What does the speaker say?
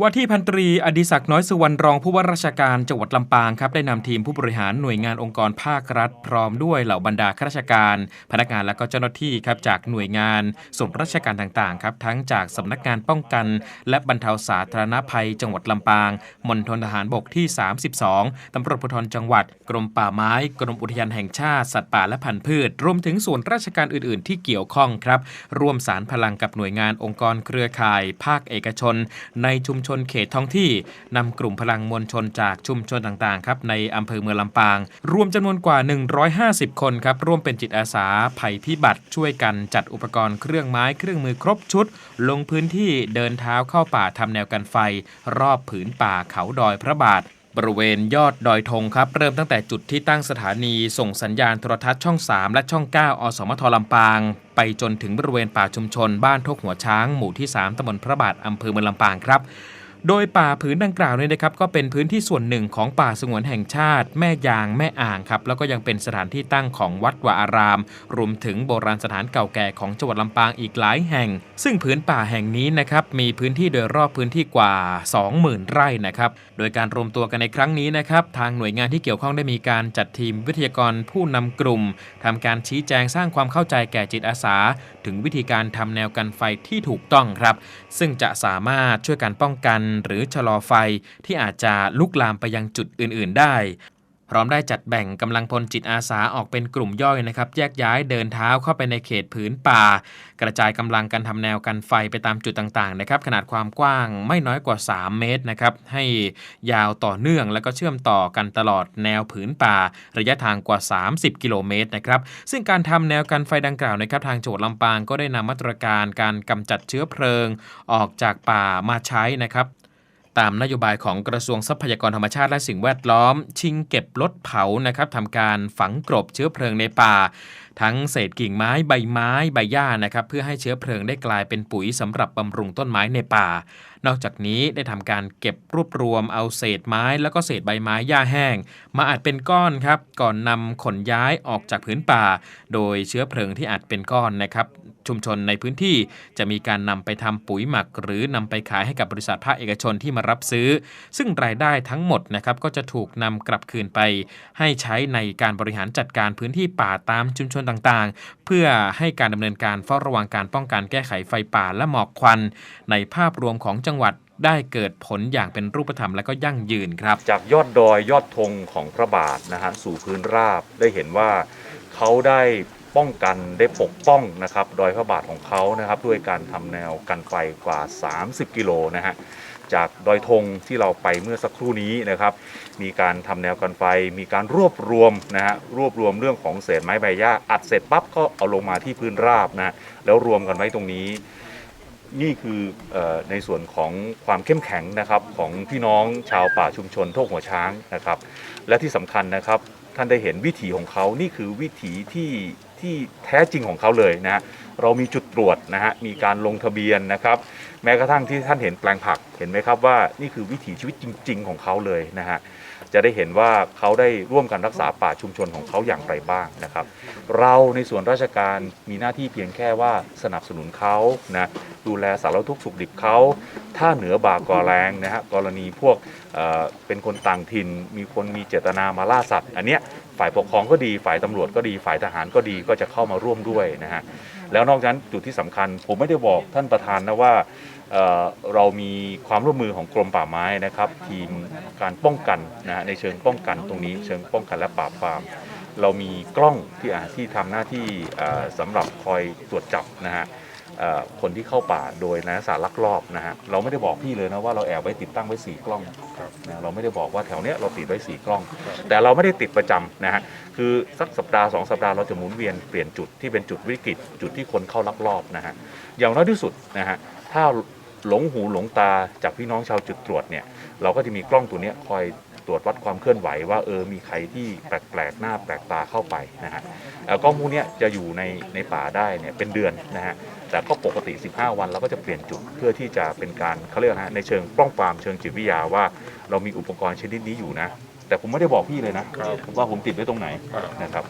ว่าที่พันตรีอดิศักดิ์น้อยสุวรรณรองผู้ว่าราชการจังหวัดลำปางครับได้นำทีมผู้บริหารหน่วยงานองค์กรภาครัฐ พร้อมด้วยเหล่าบรรดาข้าราชการ พนักงานและก็เจ้าหน้าที่ครับจากหน่วยงานส่วนราชการต่างๆครับทั้งจากสำนักงานป้องกัน และบรรเทาสาธารณภัย จังหวัดลำปางมณฑลทหารบกที่ 32ตำรวจภูธรจังหวัด กรมป่าไม้ กรมอุทยานแห่งชาติสัตว์ป่าและพันธุ์พืช รวมถึงส่วนราชการอื่น ๆ ที่เกี่ยวข้องครับร่วมสารพลังกับหน่วยงานองค์กรเครือข่าย ภาคเอกชน ในชุมชนเขตท้องที่นำกลุ่มพลังมวลชนจากชุมชนต่างๆครับในอำเภอเมืองลำปาง รวมจำนวนกว่า 150 คนครับร่วมเป็นจิตอาสาภัยพิบัติช่วยกันจัดอุปกรณ์เครื่องไม้เครื่องมือครบชุด ลงพื้นที่เดินเท้าเข้าป่าทำแนวกันไฟ รอบผืนป่าเขาดอยพระบาท บริเวณยอดดอยธงครับ เริ่มตั้งแต่จุดที่ตั้งสถานีส่งสัญญาณโทรทัศน์ช่อง 3 และช่อง 9 อสมทลำปาง ไปจนถึงบริเวณป่าชุมชน บ้านทกหัวช้าง หมู่ที่ 3ตำบลพระบาทอำเภอเมืองลำปางครับ โดยป่าผืนดังกล่าวเนี่ยนะครับก็เป็นพื้นที่ส่วนหนึ่งของป่าสงวนแห่งชาติ แม่ยางแม่อ่างครับแล้วก็ยังเป็นสถานที่ตั้งของวัดวาอาราม รวมถึงโบราณสถานเก่าแก่ของจังหวัดลำปางอีกหลายแห่ง ซึ่งผืนป่าแห่งนี้นะครับมีพื้นที่โดยรอบพื้นที่กว่า 20,000 ไร่นะครับโดยการรวมตัวกันในครั้งนี้นะครับทางหน่วยงานที่เกี่ยวข้องได้มีการจัดทีมวิทยากรผู้นำกลุ่มทำการชี้แจงสร้างความเข้าใจแก่จิตอาสา ถึงวิธีการทำแนวกันไฟที่ถูกต้องครับ ซึ่งจะสามารถช่วยกันป้องกันหรือชะลอไฟที่อาจจะลุกลามไปยังจุดอื่น ๆ ได้ พร้อมได้จัดแบ่งกำลังพลจิตอาสาออกเป็นกลุ่มย่อยนะครับ แยกย้ายเดินเท้าเข้าไปในเขตผืนป่า กระจายกำลังกันทำแนวกันไฟไปตามจุดต่างๆนะครับ ขนาดความกว้างไม่น้อยกว่า 3 เมตรนะครับ ให้ยาวต่อเนื่องแล้วก็เชื่อมต่อกันตลอดแนวผืนป่า ระยะทางกว่า 30 กิโลเมตรนะครับ ซึ่งการทำแนวกันไฟดังกล่าวนะครับ ทางจังหวัดลำปางก็ได้นำมาตรการการกำจัดเชื้อเพลิง ออกจากป่ามาใช้นะครับ ตามนโยบายของกระทรวงทรัพยากรธรรมชาติและสิ่งแวดล้อม ชิงเก็บลดเผานะครับทำการฝังกลบเชื้อเพลิงในป่า ทั้งเศษกิ่งไม้ใบไม้ใบหญ้านะครับเพื่อให้เชื้อเพลิงได้กลายเป็นปุ๋ยสำหรับบำรุงต้นไม้ในป่า นอกจากนี้ได้ทำการเก็บรวบรวมเอาเศษไม้แล้วก็เศษใบไม้หญ้าแห้ง มาอัดเป็นก้อนครับก่อนนำขนย้ายออกจากพื้นป่า โดยเชื้อเพลิงที่อัดเป็นก้อนนะครับ ชุมชนในพื้นที่ จะมีการนำไปทำปุ๋ยหมัก หรือนำไปขายให้กับบริษัทภาคเอกชนที่มารับซื้อ ซึ่งรายได้ทั้งหมดนะครับก็จะถูกนำกลับคืนไป ให้ใช้ในการบริหารจัดการพื้นที่ป่าตามชุมชนต่างๆ เพื่อให้การดำเนินการเฝ้าระวังการป้องกันแก้ไขไฟป่าและหมอกควัน ในภาพรวมของจังหวัดได้เกิดผลอย่างเป็นรูปธรรมและก็ยั่งยืนครับ จากยอดดอยยอดธงของพระบาทนะฮะสู่พื้นราบได้เห็นว่าเขาได้ ป้องกันได้ปกป้องนะครับดอยพระบาทของเขานะครับด้วยการทำแนวกันไฟกว่า 30 กิโลนะฮะจากดอยธงที่เราไปเมื่อสักครู่นี้นะครับ มีการทำแนวกันไฟ มีการรวบรวมนะฮะรวบรวมเรื่องของเศษไม้ใบหญ้าอัดเสร็จปั๊บก็เอาลงมาที่พื้นราบนะแล้วรวมกันไว้ตรงนี้ นี่คือออในส่วนของความเข้มแข็งนะครับของพี่น้องชาวป่าชุมชนโทกหัวช้างนะครับ และที่สำคัญนะครับท่านได้เห็นวิถีของเขานี่คือวิถีที่ ที่แท้จริงของเขาเลยนะฮะ เรามีจุดตรวจนะฮะมีการลงทะเบียนนะครับ แม้กระทั่งที่ท่านเห็นแปลงผักเห็นไหมครับว่านี่คือวิถีชีวิตจริง ๆ ของเขาเลยนะฮะจะได้เห็นว่าเขาได้ร่วมกันรักษาป่าชุมชนของเขาอย่างไรบ้างนะครับ เราในส่วนราชการมีหน้าที่เพียงแค่ว่าสนับสนุนเขานะดูแลสารทุกข์สุขดิบเขาถ้าเหนือบากกว่าแรงนะฮะกรณีพวกเเป็นคนต่างถิ่น มีคนมีเจตนามาล่าสัตว์ อันเนี้ยฝ่ายปกครองก็ดีฝ่ายตำรวจก็ดีฝ่ายทหารก็ดีก็จะเข้ามาร่วมด้วยนะฮะ แล้วนอกจากนั้นจุดที่สำคัญ ผมไม่ได้บอกท่านประธานนะว่าเเรามีความร่วมมือของกรมป่าไม้นะครับทีมการป้องกันนะฮะในเชิงป้องกันตรงนี้เชิงป้องกันและปราบปรามเรามีกล้องที่ที่ทำหน้าที่สำหรับคอยตรวจจับนะฮะ คนที่เข้าป่าโดยนักสารลักลอบนะฮะเราไม่ได้บอกพี่เลยนะว่าเราแอบไว้ติดตั้งไว้สี่กล้องนะเราไม่ได้บอกว่าแถวเนี้ยเราติดไว้สี่กล้อง แต่เราไม่ได้ติดประจำนะฮะคือสักสัปดาห์สองสัปดาห์เราจะหมุนเวียนเปลี่ยนจุดที่เป็นจุดวิกฤตจุดที่คนเข้าลักลอบนะฮะอย่างน้อยที่สุดนะฮะถ้าหลงหูหลงตาจากพี่น้องชาวจุดตรวจเนี่ยเราก็จะมีกล้องตัวเนี้ยคอย ตรวจวัดความเคลื่อนไหวว่าเออมีใครที่แปลกๆหน้าแปลกตาเข้าไปนะฮะเอ่อกล้องพวกเนี้ยจะอยู่ในในป่าได้เนี่ยเป็นเดือนนะฮะแต่ก็ปกติ 15 วันเราก็จะเปลี่ยนจุดเพื่อที่จะเป็นการเขาเรียกนะฮะในเชิงป้องปรามเชิงจิตวิทยาว่า เรามีอุปกรณ์ชนิดนี้อยู่นะ แต่ผมไม่ได้บอกพี่เลยนะว่าผมติดไว้ตรงไหนนะครับ